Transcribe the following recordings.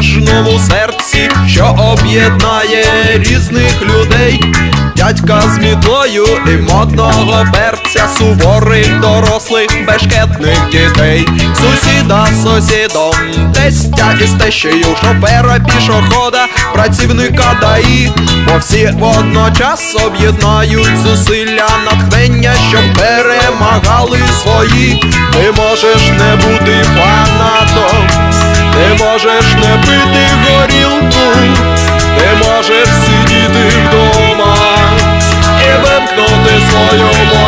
ніжному серці, що об'єднає різних людей. Дядька з мітлою і модного перця, суворих дорослих, бешкетних дітей, сусіда з сусідом, тестя із тещею, шофера пішохода, працівника ДАІ, бо всі водночас об'єднають зусилля натхнення, щоб перемагали свої. Ти можеш не бути фанатом, ти можеш не пити горілку, ти можеш сидіти вдома і вимкнути свою мобілку,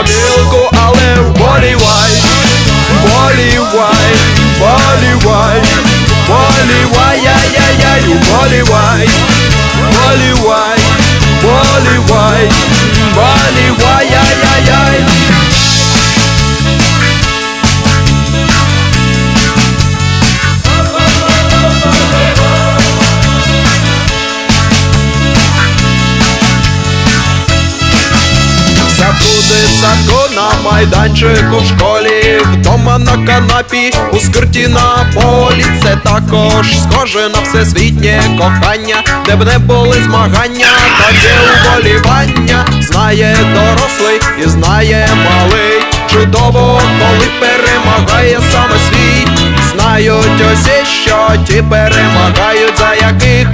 буде на майданчику в школі, вдома на канапі, у скирті на полі. Це також схоже на всесвітнє кохання, де б не були змагання, таке уболівання. Знає дорослий і знає малий. Чудово, коли перемагає саме світ. Знають усі, що ті перемагають, за яких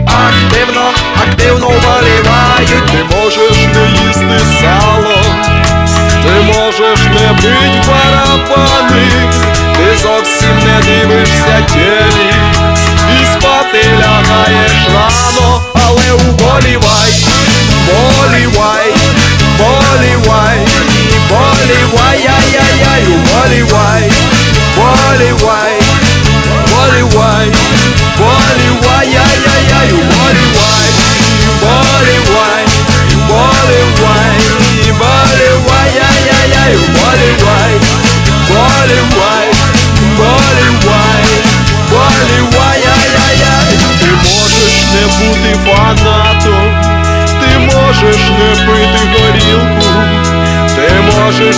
можеш не бить барабани, ти зовсім не дивишся телі пити горілку, ти можеш